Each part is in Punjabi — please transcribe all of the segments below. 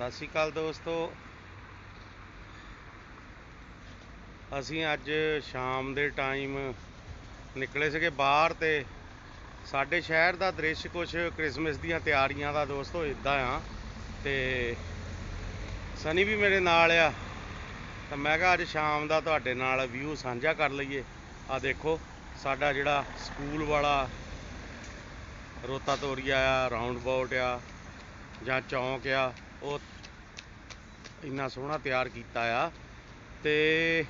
ਸਤਿ ਸ਼੍ਰੀ ਅਕਾਲ ਦੋਸਤੋ। ਅਸੀਂ ਅੱਜ ਸ਼ਾਮ ਦੇ ਟਾਈਮ ਨਿਕਲੇ ਸੀਗੇ ਬਾਹਰ ਤੇ ਸਾਡੇ ਸ਼ਹਿਰ ਦਾ ਦ੍ਰਿਸ਼ ਕੁਝ ਕ੍ਰਿਸਮਸ ਦੀਆਂ ਤਿਆਰੀਆਂ ਦਾ ਦੋਸਤੋ ਇਦਾਂ ਆ। ਤੇ ਸਨੀ ਵੀ ਮੇਰੇ ਨਾਲ ਆ। ਤਾਂ ਮੈਂ ਕਿਹਾ ਅੱਜ ਸ਼ਾਮ ਦਾ ਤੁਹਾਡੇ ਨਾਲ ਵਿਊ ਸਾਂਝਾ ਕਰ ਲਈਏ। ਆ ਦੇਖੋ, ਸਾਡਾ ਜਿਹੜਾ ਸਕੂਲ ਵਾਲਾ ਰੋਤਾ ਤੋਰੀਆ ਆ ਰਾਉਂਡ ਬਾਊਟ ਆ ਜਾਂ ਚੌਂਕ ਆ, ਉਹ ਇੰਨਾ ਸੋਹਣਾ ਤਿਆਰ ਕੀਤਾ ਆ ਤੇ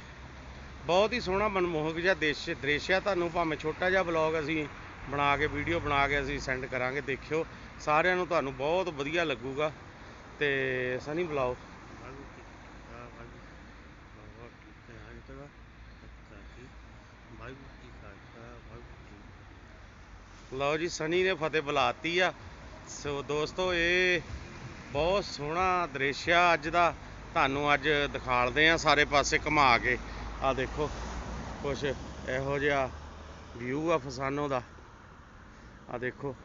ਬਹੁਤ ਹੀ ਸੋਹਣਾ ਮਨਮੋਹਕ ਜਿਹਾ ਦੇਸ਼ ਦ੍ਰਿਸ਼ ਆ। ਤੁਹਾਨੂੰ ਭਾਵੇਂ ਛੋਟਾ ਜਿਹਾ ਵਲੌਗ ਅਸੀਂ ਬਣਾ ਕੇ ਵੀਡੀਓ ਬਣਾ ਕੇ ਅਸੀਂ ਸੈਂਡ ਕਰਾਂਗੇ, ਦੇਖਿਓ। ਸਾਰਿਆਂ ਨੂੰ ਤੁਹਾਨੂੰ ਬਹੁਤ ਵਧੀਆ ਲੱਗੂਗਾ। ਤੇ ਸਨੀ ਬੁਲਾਓ। ਲਓ ਜੀ, ਸਨੀ ਨੇ ਫਤਿਹ ਬੁਲਾਤੀ ਆ। ਸੋ ਦੋਸਤੋ, ਇਹ ਬਹੁਤ ਸੋਹਣਾ ਦ੍ਰਿਸ਼ ਆ ਅੱਜ ਦਾ। ਤੁਹਾਨੂੰ ਅੱਜ ਦਿਖਾਲਦੇ ਆ ਸਾਰੇ ਪਾਸੇ ਘੁਮਾ ਕੇ। ਆ ਦੇਖੋ, ਕੁਛ ਇਹੋ ਜਿਹਾ ਵਿਊ ਆ ਫਸਾਨੋ ਦਾ। ਆ ਦੇਖੋ।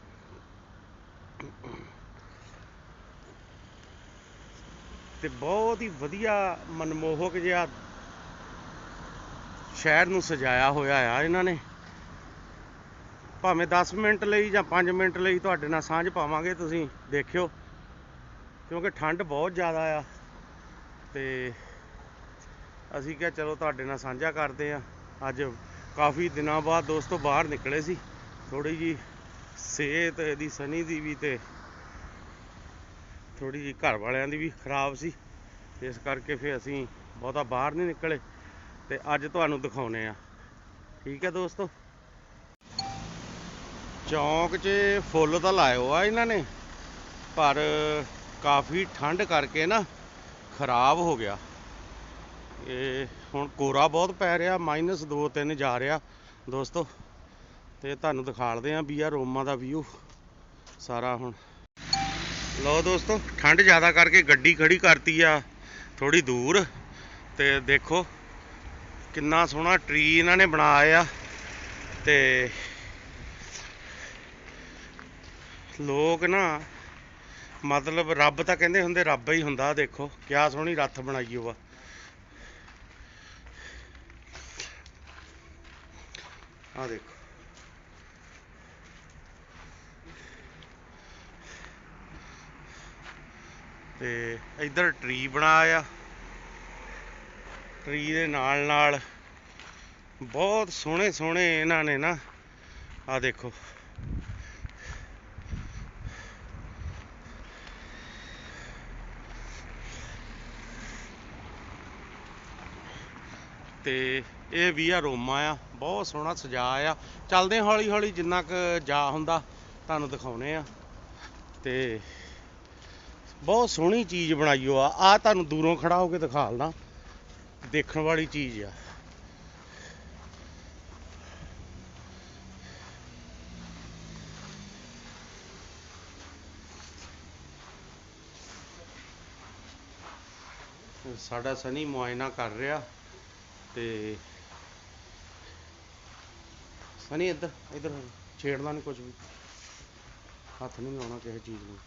ਤੇ ਬਹੁਤ ਹੀ ਵਧੀਆ ਮਨਮੋਹਕ ਜਿਹਾ ਸ਼ਹਿਰ ਨੂੰ ਸਜਾਇਆ ਹੋਇਆ ਆ ਇਹਨਾਂ ਨੇ। ਭਾਵੇਂ 10 ਮਿੰਟ ਲਈ ਜਾਂ 5 ਮਿੰਟ ਲਈ ਤੁਹਾਡੇ ਨਾਲ ਸਾਂਝ ਪਾਵਾਂਗੇ, ਤੁਸੀਂ ਦੇਖਿਓ। ਕਿਉਂਕਿ ਠੰਡ ਬਹੁਤ ਜ਼ਿਆਦਾ ਆ ਤੇ ਅਸੀਂ ਕਿਹਾ ਚਲੋ ਤੁਹਾਡੇ ਨਾਲ ਸਾਂਝਾ ਕਰਦੇ ਆ ਅੱਜ ਕਾਫੀ ਦਿਨਾਂ ਬਾਅਦ ਦੋਸਤੋ ਬਾਹਰ ਨਿਕਲੇ ਸੀ। ਥੋੜੀ ਜੀ ਸਿਹਤ ਇਹਦੀ ਸਨੀ ਦੀ ਵੀ ਤੇ ਥੋੜੀ ਜੀ ਘਰ ਵਾਲਿਆਂ ਦੀ ਵੀ ਖਰਾਬ ਸੀ। ਇਸ ਕਰਕੇ ਫਿਰ ਅਸੀਂ ਬਹੁਤਾ ਬਾਹਰ ਨਹੀਂ ਨਿਕਲੇ ਤੇ ਅੱਜ ਤੁਹਾਨੂੰ ਦਿਖਾਉਨੇ ਆ ਠੀਕ ਹੈ ਦੋਸਤੋ? ਚੌਂਕ 'ਚ ਫੁੱਲ ਤਾਂ ਲਾਇਓ ਆ ਇਹਨਾਂ ਨੇ, ਪਰ ਕਾਫੀ ਠੰਡ ਕਰਕੇ ਨਾ ਖਰਾਬ ਹੋ ਗਿਆ। ਇਹ ਹੁਣ ਕੋਰਾ ਬਹੁਤ ਪੈ ਰਿਹਾ ਮਾਈਨਸ 2 3 ਜਾ ਰਿਹਾ ਦੋਸਤੋ। ਤੇ ਤੁਹਾਨੂੰ ਦਿਖਾਲਦੇ ਆ ਵੀ ਆ ਰੋਮਾ ਦਾ ਵਿਊ ਸਾਰਾ ਹੁਣ। ਲਓ ਦੋਸਤੋ, ਠੰਡ ਜ਼ਿਆਦਾ ਕਰਕੇ ਗੱਡੀ ਖੜੀ ਕਰਤੀ ਆ ਥੋੜੀ ਦੂਰ। ਤੇ ਦੇਖੋ ਕਿੰਨਾ ਸੋਹਣਾ ਟਰੀ ਇਹਨਾਂ ਨੇ ਬਣਾਇਆ ਤੇ ਲੋਕ ਨਾ ਮਤਲਬ ਰੱਬ ਤਾਂ ਕਹਿੰਦੇ ਹੁੰਦੇ, ਰੱਬ ਹੀ ਹੁੰਦਾ ਦੇਖੋ, ਕਿਆ ਸੋਹਣੀ ਰੱਥ ਬਣਾਈ ਉਹ ਆ। ਦੇਖੋ। ਤੇ ਇੱਧਰ ਟਰੀ ਬਣਾਇਆ ਟਰੀ ਦੇ ਨਾਲ ਨਾਲ ਬਹੁਤ ਸੋਹਣੇ ਸੋਹਣੇ ਇਹਨਾਂ ਨੇ ਨਾ ਆ ਦੇਖੋ। ਤੇ ਇਹ ਵੀ ਆ ਰੋਮਾ ਆ, ਬਹੁਤ ਸੋਹਣਾ ਸਜਾ ਆ। ਚੱਲਦੇ ਹੌਲੀ ਹੌਲੀ ਜਿੰਨਾ ਕੁ ਜਾ ਹੁੰਦਾ, ਤੁਹਾਨੂੰ ਦਿਖਾਉਨੇ ਆ। ਤੇ ਬਹੁਤ ਸੋਹਣੀ ਚੀਜ਼ ਬਣਾਈ ਓ ਆ ਆ ਤੁਹਾਨੂੰ ਦੂਰੋਂ ਖੜਾ ਹੋ ਕੇ ਦਿਖਾ ਦਿਖਾਲਦਾ ਦੇਖਣ ਵਾਲੀ ਚੀਜ਼ ਆ। ਸਾਡਾ ਸਨੀ ਮੁਆਇਨਾ ਕਰ ਰਿਹਾ। ਤੇ ਸਨੀ, ਇੱਧਰ ਇੱਧਰ ਹੋ। ਛੇੜਨਾ ਨਹੀਂ ਕੁਝ ਵੀ। ਹੱਥ ਨਹੀਂ ਲਾਉਣਾ ਕਿਸੇ ਚੀਜ਼ ਨੂੰ।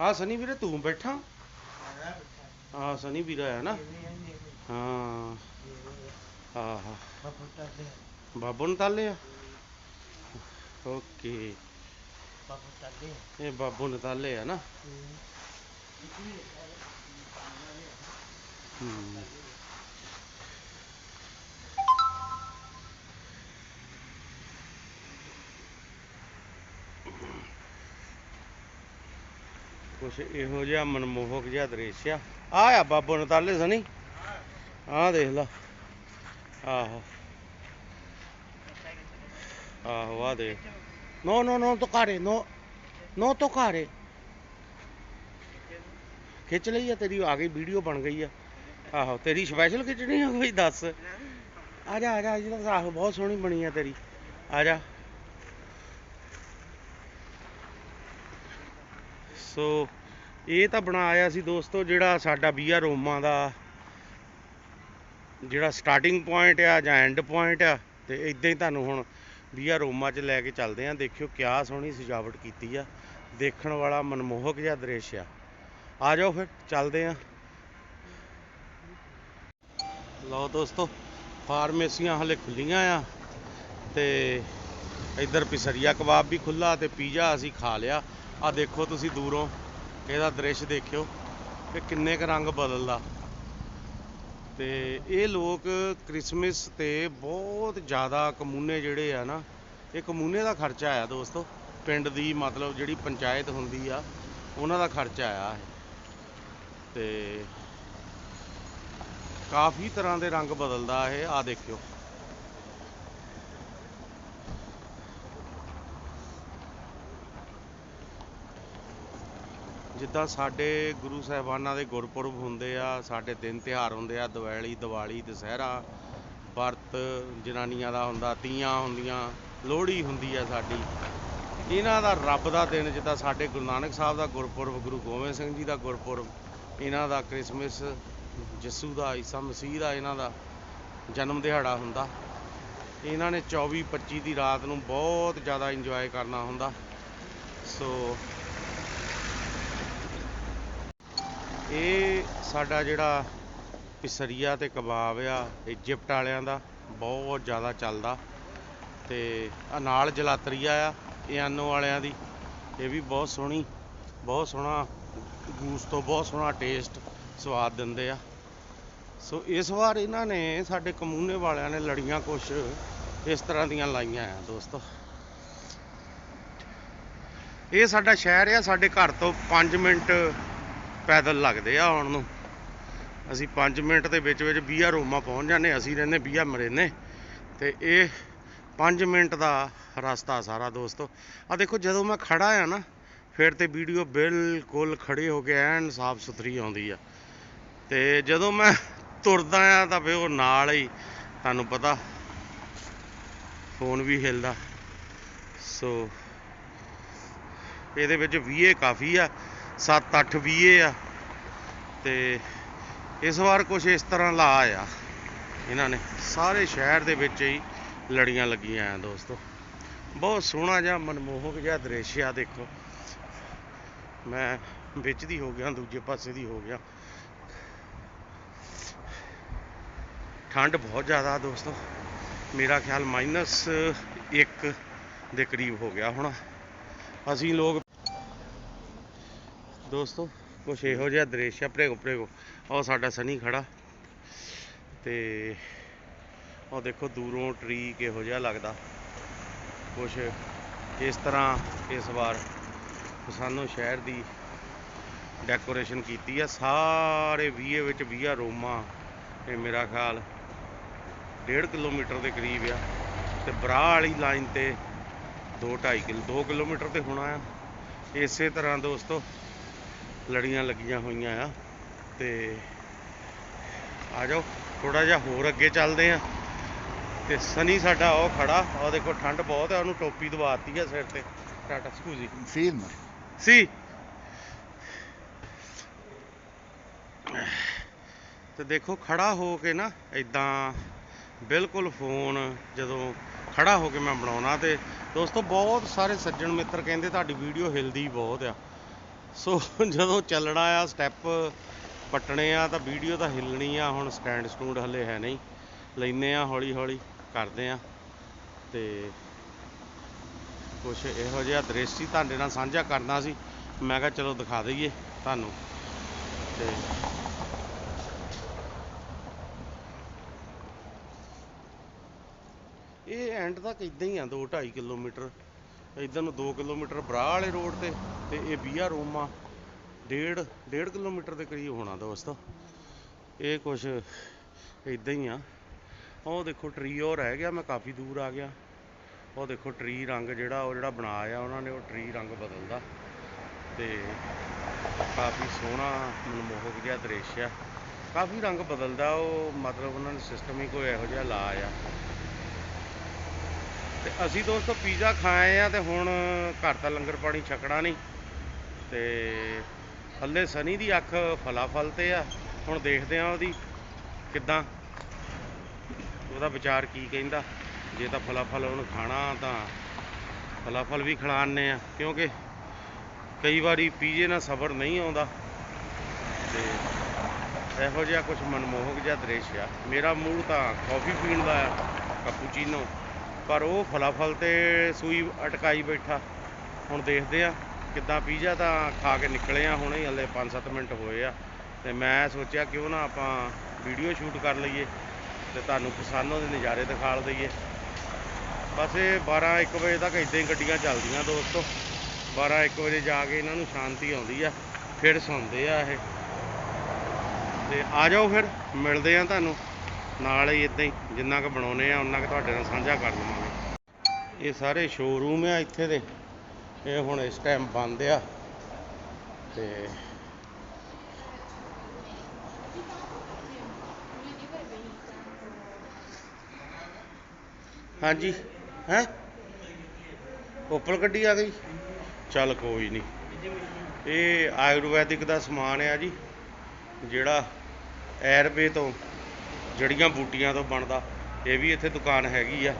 ਆ ਸਨੀ ਵੀਰੇ, ਤੂੰ ਬੈਠਾ? ਆ ਸਨੀ ਵੀਰਾ ਹੈ ਨਾ? ਹਾਂ। ਆਹ। ਬਾਬੂ ਨੂੰ ਤਾਲੇ ਆ। ਓਕੇ। ਇਹ ਬਾਬੂ ਨੂੰ ਤਾਲੇ ਆ ਨਾ? ਕੁਛ ਇਹੋ ਜਿਹਾ ਮਨਮੋਹਕ ਜਿਹਾ ਦ੍ਰਿਸ਼ ਆ। ਆ ਆ ਬਾਬੂ ਨਤਾਲੇ ਸਨੀ। ਆਹ ਦੇਖ ਲਾ। ਆਹੋ। ਆਹੋ ਆ ਦੇ ਨੋ ਨੋ ਨੋ ਤੋਕਾਰੇ ਨੋ ਨੋ ਤੋਕਾਰੇ ਖਿੱਚ ਲਈ ਆ ਤੇਰੀ, ਆ ਗਈ, ਵੀਡੀਓ ਬਣ ਗਈ ਆ। ਆਹੋ, ਤੇਰੀ ਸਪੈਸ਼ਲ ਖਿੱਚਣੀ ਆ ਕੋਈ ਦੱਸ? ਆ ਜਾ ਆ ਜਾ ਜੀ ਤਾਂ ਆਹੋ, ਬਹੁਤ ਸੋਹਣੀ ਬਣੀ ਆ ਤੇਰੀ। ਆ ਜਾ। ਸੋ ਇਹ ਤਾਂ ਬਣਾਇਆ ਸੀ ਦੋਸਤੋ, ਜਿਹੜਾ ਸਾਡਾ ਬੀਆ ਰੋਮਾ ਦਾ, ਜਿਹੜਾ ਸਟਾਰਟਿੰਗ ਪੁਆਇੰਟ ਆ ਜਾਂ ਐਂਡ ਪੁਆਇੰਟ ਆ, ਤੇ ਇਦਾਂ ਹੀ ਤੁਹਾਨੂੰ ਹੁਣ ਬੀਆ ਰੋਮਾ 'ਚ ਲੈ ਕੇ ਚੱਲਦੇ ਆ। ਦੇਖਿਓ ਕਿਆ ਸੋਹਣੀ ਸਜਾਵਟ ਕੀਤੀ ਆ। ਦੇਖਣ ਵਾਲਾ ਮਨਮੋਹਕ ਜਿਹਾ ਦ੍ਰਿਸ਼ ਆ। ਆ ਜਾਓ ਫਿਰ, ਚੱਲਦੇ ਆ। ਲਓ ਦੋਸਤੋ, ਫਾਰਮੇਸੀਆਂ ਹਲੇ ਖੁੱਲੀਆਂ ਆ ਤੇ ਇੱਧਰ ਪਿਸਰੀਆ ਕਬਾਬ ਵੀ ਖੁੱਲਾ ਤੇ ਪੀਜ਼ਾ ਅਸੀਂ ਖਾ ਲਿਆ। ਆ ਦੇਖੋ ਤੁਸੀਂ ਦੂਰੋਂ, ਇਹਦਾ ਦ੍ਰਿਸ਼ ਦੇਖਿਓ ਕਿ ਕਿੰਨੇ ਕ ਰੰਗ ਬਦਲਦਾ। ਤੇ ਇਹ ਲੋਕ ਕ੍ਰਿਸਮਸ ਤੇ ਬਹੁਤ ਜ਼ਿਆਦਾ ਕਮੂਨੇ ਜਿਹੜੇ ਆ ਨਾ, ਇਹ ਕਮੂਨੇ ਦਾ ਖਰਚਾ ਆਇਆ ਦੋਸਤੋ। ਪਿੰਡ ਦੀ ਮਤਲਬ ਜਿਹੜੀ ਪੰਚਾਇਤ ਹੁੰਦੀ ਆ, ਉਹਨਾਂ ਦਾ ਖਰਚਾ ਆਇਆ ਇਹ। ਤੇ ਕਾਫੀ ਤਰ੍ਹਾਂ ਦੇ ਰੰਗ ਬਦਲਦਾ ਇਹ ਆ ਦੇਖਿਓ। ਜਿੱਦਾਂ ਸਾਡੇ ਗੁਰੂ ਸਾਹਿਬਾਨਾਂ ਦੇ ਗੁਰਪੁਰਬ ਹੁੰਦੇ ਆ, ਸਾਡੇ ਦਿਨ ਤਿਉਹਾਰ ਹੁੰਦੇ ਆ, ਦੀਵਾਲੀ ਦੀਵਾਲੀ, ਦੁਸਹਿਰਾ, ਵਰਤ ਜਨਾਨੀਆਂ ਦਾ ਹੁੰਦਾ, ਤੀਆਂ ਹੁੰਦੀਆਂ, ਲੋਹੜੀ ਹੁੰਦੀ ਆ ਸਾਡੀ। ਇਹਨਾਂ ਦਾ ਰੱਬ ਦਾ ਦਿਨ ਜਿੱਦਾਂ ਸਾਡੇ ਗੁਰੂ ਨਾਨਕ ਸਾਹਿਬ ਦਾ ਗੁਰਪੁਰਬ, ਗੁਰੂ ਗੋਬਿੰਦ ਸਿੰਘ ਜੀ ਦਾ ਗੁਰਪੁਰਬ, ਇਹਨਾਂ ਦਾ ਕ੍ਰਿਸਮਸ ਯਿਸੂ ਦਾ ਈਸਾ ਮਸੀਹ ਦਾ ਇਹਨਾਂ ਦਾ ਜਨਮ ਦਿਹਾੜਾ ਹੁੰਦਾ। ਇਹਨਾਂ ਨੇ 24 25 ਦੀ ਰਾਤ ਨੂੰ ਬਹੁਤ ਜ਼ਿਆਦਾ ਇੰਜੋਏ ਕਰਨਾ ਹੁੰਦਾ। ਸੋ ਇਹ ਸਾਡਾ ਜਿਹੜਾ ਪਿਸਰੀਆ ਤੇ ਕਬਾਬ ਆ, ਇਜਿਪਟ ਵਾਲਿਆਂ ਦਾ ਬਹੁਤ ਜ਼ਿਆਦਾ ਚੱਲਦਾ। ਤੇ ਆ ਨਾਲ ਜਲਾਤਰੀਆ ਆ, ਇਹ ਆਨੋ ਵਾਲਿਆਂ ਦੀ। ਇਹ ਵੀ ਬਹੁਤ ਸੋਹਣੀ, ਬਹੁਤ ਸੋਹਣਾ, ਗੂਸ ਤੋਂ ਬਹੁਤ ਸੋਹਣਾ ਟੇਸਟ ਸਵਾਦ ਦਿੰਦੇ ਆ। ਸੋ ਇਸ ਵਾਰ ਇਹਨਾਂ ਨੇ ਸਾਡੇ ਕਮੂਨੇ ਵਾਲਿਆਂ ਨੇ ਲੜੀਆਂ ਕੁਛ ਇਸ ਤਰ੍ਹਾਂ ਦੀਆਂ ਲਾਈਆਂ ਆ ਦੋਸਤੋ। ਇਹ ਸਾਡਾ ਸ਼ਹਿਰ ਆ, ਸਾਡੇ ਘਰ ਤੋਂ 5 ਮਿੰਟ ਪੈਦਲ ਲੱਗਦੇ ਆ ਆਉਣ ਨੂੰ। ਅਸੀਂ 5 ਮਿੰਟ ਦੇ ਵਿੱਚ ਵਿੱਚ ਬੀਆ ਰੋਮਾ ਪਹੁੰਚ ਜਾਂਦੇ ਅਸੀਂ ਰਹਿੰਦੇ ਬੀਆ ਮਰੇਨੇ। ਤੇ ਇਹ 5 ਮਿੰਟ ਦਾ ਰਸਤਾ ਸਾਰਾ ਦੋਸਤੋ। ਆ ਦੇਖੋ, ਜਦੋਂ ਮੈਂ ਖੜਾ ਆ ਨਾ, ਫਿਰ ਤੇ ਵੀਡੀਓ ਬਿਲਕੁਲ ਖੜੇ ਹੋ ਕੇ ਐਨ ਸਾਫ਼ ਸੁਥਰੀ ਆਉਂਦੀ ਆ। ਤੇ ਜਦੋਂ ਮੈਂ ਤੁਰਦਾ ਆ ਤਾਂ ਫਿਰ ਉਹ ਨਾਲ ਹੀ, ਤੁਹਾਨੂੰ ਪਤਾ, ਫੋਨ ਵੀ ਹਿਲਦਾ। ਸੋ ਇਹਦੇ ਵਿੱਚ ਵੀਏ ਕਾਫੀ ਆ 7-8 ਵੀਏ ਆ। ਤੇ ਇਸ ਵਾਰ ਕੁਝ ਇਸ ਤਰ੍ਹਾਂ ਲਾ ਆ, ਇਹਨਾਂ ਨੇ। ਸਾਰੇ ਸ਼ਹਿਰ ਦੇ ਵਿੱਚ ਹੀ ਲੜੀਆਂ ਲੱਗੀਆਂ ਆ ਦੋਸਤੋ। ਬਹੁਤ ਸੋਹਣਾ ਜਿਹਾ ਮਨਮੋਹਕ ਜਿਹਾ ਦ੍ਰਿਸ਼ ਆ, ਦੇਖੋ। ਮੈਂ ਵਿੱਚ ਦੀ ਹੋ ਗਿਆ, ਦੂਜੇ ਪਾਸੇ ਦੀ ਹੋ ਗਿਆ। ਠੰਡ ਬਹੁਤ ਜ਼ਿਆਦਾ ਦੋਸਤੋ। ਮੇਰਾ ਖਿਆਲ ਮਾਈਨਸ 1 ਦੇ ਕਰੀਬ ਹੋ ਗਿਆ ਹੁਣ। ਅਸੀਂ ਲੋਕ ਦੋਸਤੋ, ਕੁਛ ਇਹੋ ਜਿਹਾ ਦ੍ਰਿਸ਼ ਆ ਪ੍ਰੇਗੋ ਪ੍ਰੇਗੋ ਉਹ ਸਾਡਾ ਸਨੀ ਖੜਾ। ਤੇ ਉਹ ਦੇਖੋ, ਦੂਰੋਂ ਟਰੀ ਕਿਹੋ ਜਿਹਾ ਲੱਗਦਾ। ਕੁਛ ਇਸ ਤਰ੍ਹਾਂ ਇਸ ਵਾਰ ਸਾਨੂੰ ਸ਼ਹਿਰ ਦੀ ਡੈਕੋਰੇਸ਼ਨ ਕੀਤੀ ਆ। ਸਾਰੇ ਵੀਏ ਵਿੱਚ ਵੀਆ ਰੋਮਾ, ਇਹ ਮੇਰਾ ਖਿਆਲ। 1.5 ਕਿਲੋਮੀਟਰ ਦੇ ਕਰੀਬ ਆ ਤੇ ਬਰਾਹ ਵਾਲੀ ਲਾਈਨ ਤੇ 2.5 ਕਿਲੋ 2 ਕਿਲੋਮੀਟਰ ਤੇ ਹੋਣਾ ਆ। ਇਸੇ ਤਰ੍ਹਾਂ ਦੋਸਤੋ ਲੜੀਆਂ ਲੱਗੀਆਂ ਹੋਈਆਂ ਆ ਤੇ ਆ ਜਾਓ ਥੋੜਾ ਜਿਹਾ ਹੋਰ ਅੱਗੇ ਚੱਲਦੇ ਆ। ਤੇ ਸਨੀ ਸਾਡਾ ਉਹ ਖੜਾ ਉਹ ਦੇਖੋ ਠੰਡ ਬਹੁਤ ਆ ਉਹਨੂੰ ਟੋਪੀ ਦਵਾਤੀ ਆ ਸਿਰ ਤੇ। ਟਾਟਾ ਸਕੂਜੀ Film. ਸੀ। ਤੇ ਦੇਖੋ ਖੜਾ ਹੋ ਕੇ ਨਾ ਇਦਾਂ ਬਿਲਕੁਲ ਫੋਨ ਜਦੋਂ ਖੜਾ ਹੋ ਕੇ ਮੈਂ ਬਣਾਉਣਾ ਤੇ ਦੋਸਤੋ ਬਹੁਤ ਸਾਰੇ ਸੱਜਣ ਮਿੱਤਰ ਕਹਿੰਦੇ ਤੁਹਾਡੀ ਵੀਡੀਓ ਹਿਲਦੀ ਬਹੁਤ ਆ। ਸੋ ਜਦੋਂ ਚੱਲਣਾ ਆ ਸਟੈਪ ਪੱਟਣੇ ਆ ਤਾਂ ਵੀਡੀਓ ਤਾਂ ਹਿੱਲਣੀ ਆ, ਹੁਣ ਸਟੈਂਡ ਸਟੂਡ ਹਲੇ ਹੈ ਨਹੀਂ। ਲੈਨੇ ਆ ਹੌਲੀ ਹੌਲੀ ਕਰਦੇ ਆ ਤੇ ਕੁਛ ਇਹੋ ਜਿਹਾ ਦ੍ਰਿਸ਼ ਸੀ ਤੁਹਾਡੇ ਨਾਲ ਸਾਂਝਾ ਕਰਨਾ ਸੀ। ਮੈਂ ਕਿਹਾ ਚਲੋ ਦਿਖਾ ਦਈਏ ਤੁਹਾਨੂੰ ਤੇ ਇਹ ਐਂਡ ਤੱਕ ਇਦਾਂ ਹੀ ਆ 2 2.5 ਕਿਲੋਮੀਟਰ। ਇਧਰ ਨੂੰ 2 ਕਿਲੋਮੀਟਰ ਬਰਾ ਵਾਲੇ ਰੋਡ ਤੇ ਤੇ ਇਹ ਬੀਆ ਰੋਮਾ, ਡੇਢ ਡੇਢ ਕਿਲੋਮੀਟਰ ਦੇ ਕਰੀਬ ਹੋਣਾ ਦੋਸਤੋ। ਇਹ ਕੁਛ ਇਦਾਂ ਹੀ ਆ। ਉਹ ਦੇਖੋ ਟਰੀ ਉਹ ਰਹਿ ਗਿਆ, ਮੈਂ ਕਾਫੀ ਦੂਰ ਆ ਗਿਆ। ਉਹ ਦੇਖੋ ਟਰੀ ਰੰਗ ਜਿਹੜਾ, ਉਹ ਜਿਹੜਾ ਬਣਾਇਆ ਉਹਨਾਂ ਨੇ, ਉਹ ਟਰੀ ਰੰਗ ਬਦਲਦਾ। ਤੇ ਕਾਫੀ ਸੋਹਣਾ ਮਨਮੋਹਕ ਜਿਹਾ ਦ੍ਰਿਸ਼ ਆ। ਕਾਫੀ ਰੰਗ ਬਦਲਦਾ, ਉਹ ਮਤਲਬ ਉਹਨਾਂ ਨੇ ਸਿਸਟਮ ਹੀ ਕੋਈ ਇਹੋ ਜਿਹਾ ਲਾਇਆ। ਆ ਤੇ ਅਸੀਂ ਦੋਸਤੋ ਪੀਜ਼ਾ ਖਾਏ ਆ ਤੇ ਹੁਣ ਘਰ ਦਾ ਲੰਗਰ ਪਾਣੀ ਛਕਣਾ ਨਹੀਂ। ਤੇ ਹੱਲੇ ਸਨੀ ਦੀ ਅੱਖ ਫਲਾਫਲ ਤੇ ਆ। ਹੁਣ ਦੇਖਦੇ ਆ ਉਹਦੀ ਕਿੱਦਾਂ। ਉਹਦਾ ਵਿਚਾਰ ਕੀ ਕਹਿੰਦਾ। ਜੇ ਤਾਂ ਫਲਾਫਲ ਉਹਨੂੰ ਖਾਣਾ ਤਾਂ ਫਲਾਫਲ ਵੀ ਖਿਲਾਣੇ ਆ। ਕਿਉਂਕਿ ਕਈ ਵਾਰੀ ਪੀਜੇ ਨਾਲ ਸਬਰ ਨਹੀਂ ਆਉਂਦਾ। ਤੇ ਇਹੋ ਜਿਹਾ ਕੁਝ ਮਨਮੋਹਕ ਜਿਹਾ ਦ੍ਰਿਸ਼ ਆ। ਮੇਰਾ ਮੂਡ ਤਾਂ ਕਾਫੀ ਪੀਣ ਦਾ ਆ ਕੈਪੂਚੀਨੋ ਪਰ ਉਹ ਫਲਾਫਲ ਤੇ ਸੂਈ ਅਟਕਾਈ ਬੈਠਾ। ਹੁਣ ਦੇਖਦੇ ਆ ਕਿੱਦਾਂ ਪੀਜ਼ਾ ਤਾਂ ਖਾ ਕੇ ਨਿਕਲੇ ਆ ਹੁਣੇ, ਹਲੇ 5-7 ਮਿੰਟ ਹੋਏ ਆ। ਤੇ ਮੈਂ ਸੋਚਿਆ ਕਿਉਂ ਨਾ ਆਪਾਂ ਵੀਡੀਓ ਸ਼ੂਟ ਕਰ ਲਈਏ ਤੇ ਤੁਹਾਨੂੰ ਕਿਸਾਨੋਂ ਉਹਦੇ ਨਜ਼ਾਰੇ ਦਿਖਾ ਦਈਏ ਬਸ ਇਹ 12-1 ਵਜੇ ਤੱਕ ਇਦਾਂ ਹੀ ਗੱਡੀਆਂ ਚੱਲਦੀਆਂ ਦੋਸਤੋ। 12-1 ਵਜੇ ਜਾ ਕੇ ਇਹਨਾਂ ਨੂੰ ਸ਼ਾਂਤੀ ਆਉਂਦੀ ਆ, ਫਿਰ ਸੌਂਦੇ ਆ ਇਹ। ਤੇ ਆ ਜਾਓ ਫਿਰ, ਮਿਲਦੇ ਆ ਤੁਹਾਨੂੰ। ਨਾਲ ਹੀ ਇਦਾਂ ਹੀ, ਜਿੰਨਾ ਕੁ ਬਣਾਉਨੇ ਆ ਉਹਨਾਂ ਕੁ ਤੁਹਾਡੇ ਨਾਲ ਸਾਂਝਾ ਕਰ ਲਵਾਂਗੇ। ਇਹ ਸਾਰੇ ਸ਼ੋਰੂਮ ਆ ਇੱਥੇ ਦੇ। ਇਹ ਹੁਣ ਇਸ ਟਾਈਮ ਬੰਦ ਆ। ਤੇ ਹਾਂਜੀ, ਹੈ? ਉੱਪਰ ਗੱਡੀ ਆ ਗਈ? ਚੱਲ ਕੋਈ ਨਹੀਂ ਇਹ ਆਯੁਰਵੈਦਿਕ ਦਾ ਸਮਾਨ ਆ ਜੀ, ਜਿਹੜਾ ਐਰਬੇ ਤੋਂ ਜੜੀਆਂ ਬੂਟੀਆਂ ਤੋਂ ਬਣਦਾ, ਇਹ ਵੀ ਇੱਥੇ ਦੁਕਾਨ ਹੈਗੀ ਆ।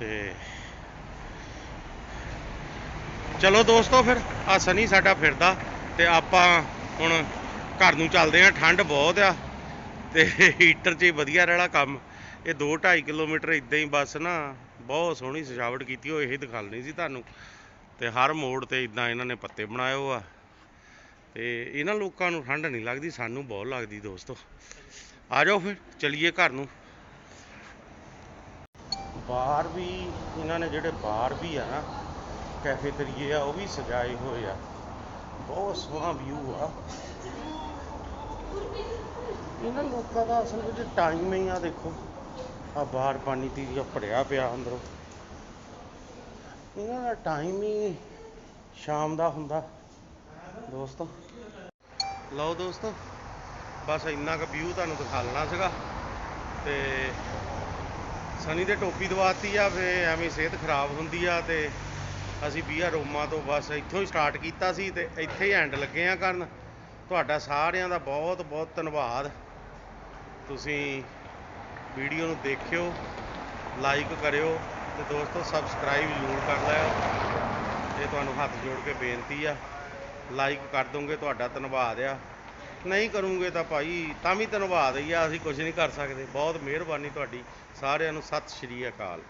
ਤੇ ਚਲੋ ਦੋਸਤੋ ਫਿਰ ਆ ਸਨੀ ਸਾਡਾ ਫਿਰਦਾ, ਤੇ ਆਪਾਂ ਹੁਣ ਘਰ ਨੂੰ ਚੱਲਦੇ ਆ ਠੰਡ ਬਹੁਤ ਆ, ਤੇ ਹੀਟਰ 'ਚ ਹੀ ਵਧੀਆ ਰਹਿਣਾ ਕੰਮ। ਇਹ 2 2.5 ਕਿਲੋਮੀਟਰ ਇਦਾਂ ਹੀ ਬਸ ਨਾ, ਬਹੁਤ ਸੋਹਣੀ ਸਜਾਵਟ ਕੀਤੀ ਹੋਈ ਇਹ ਦਿਖਾਲਣੀ ਸੀ ਤੁਹਾਨੂੰ। ਤੇ ਹਰ ਮੋੜ ਤੇ ਇਦਾਂ ਇਹਨਾਂ ਨੇ ਪੱਤੇ ਬਣਾਏ ਹੋ ਆ। ਤੇ ਇਹਨਾਂ ਲੋਕਾਂ ਨੂੰ ਠੰਡ ਨਹੀਂ ਲੱਗਦੀ, ਸਾਨੂੰ ਬਹੁਤ ਲੱਗਦੀ ਦੋਸਤੋ। ਆ ਜਾਓ ਫਿਰ, ਚਲੀਏ ਘਰ ਨੂੰ। ਬਾਹਰ ਵੀ, ਇਹਨਾਂ ਨੇ ਜਿਹੜੇ ਬਾਹਰ ਵੀ ਆ ਨਾ ਕੈਫੇ ਤਰੀਏ ਆ, ਉਹ ਵੀ ਸਜਾਏ ਹੋਏ ਆ। ਬਹੁਤ ਸੋਹਣਾ ਵਿਊ ਆ। ਇਹਨਾਂ ਲੋਕਾਂ ਦਾ ਅਸਲ ਵਿੱਚ ਟਾਈਮ ਹੀ ਆ, ਦੇਖੋ। ਆ ਬਾਹਰ ਪਾਣੀ ਦੀ ਭਰਿਆ ਪਿਆ ਅੰਦਰੋਂ। ਇਹਨਾਂ ਦਾ ਟਾਈਮ ਹੀ ਸ਼ਾਮ ਦਾ ਹੁੰਦਾ। ਦੋਸਤੋ। ਲਓ ਦੋਸਤੋ, ਬਸ ਇੰਨਾ ਕੁ ਵਿਊ ਤੁਹਾਨੂੰ ਦਿਖਾਲਣਾ ਸੀਗਾ। ਤੇ ਸਨੀ ਦੇ ਟੋਪੀ ਦਵਾਤੀ ਆ, ਫੇ ਐਵੇਂ ਸਿਹਤ ਖਰਾਬ ਹੁੰਦੀ ਆ, ਤੇ ਅਸੀਂ ਬੀਆ ਰੋਮਾ ਤੋਂ ਬਸ ਇੱਥੋਂ ਹੀ ਸਟਾਰਟ ਕੀਤਾ ਸੀ, ਤੇ ਇੱਥੇ ਹੀ ਐਂਡ ਲੱਗੇ ਆ ਕਰਨ। ਤੁਹਾਡਾ ਸਾਰਿਆਂ ਦਾ ਬਹੁਤ ਬਹੁਤ ਧੰਨਵਾਦ। ਤੁਸੀਂ ਵੀਡੀਓ ਨੂੰ ਦੇਖਿਓ ਲਾਈਕ ਕਰਿਓ, ਤੇ ਦੋਸਤੋ ਸਬਸਕ੍ਰਾਈਬ ਜ਼ਰੂਰ ਕਰ ਲਿਓ। ਇਹ ਤੁਹਾਨੂੰ ਹੱਥ ਜੋੜ ਕੇ ਬੇਨਤੀ ਆ। ਲਾਈਕ ਕਰ ਦੋਗੇ, ਤੁਹਾਡਾ ਧੰਨਵਾਦ ਆ। ਨਹੀਂ ਕਰੋਗੇ ਤਾਂ ਭਾਈ, ਤਾਂ ਵੀ ਧੰਨਵਾਦ ਹੀ ਆ। ਅਸੀਂ ਕੁਝ ਨਹੀਂ ਕਰ ਸਕਦੇ। ਬਹੁਤ ਮਿਹਰਬਾਨੀ ਤੁਹਾਡੀ। ਸਾਰਿਆਂ ਨੂੰ ਸਤਿ ਸ਼੍ਰੀ ਅਕਾਲ।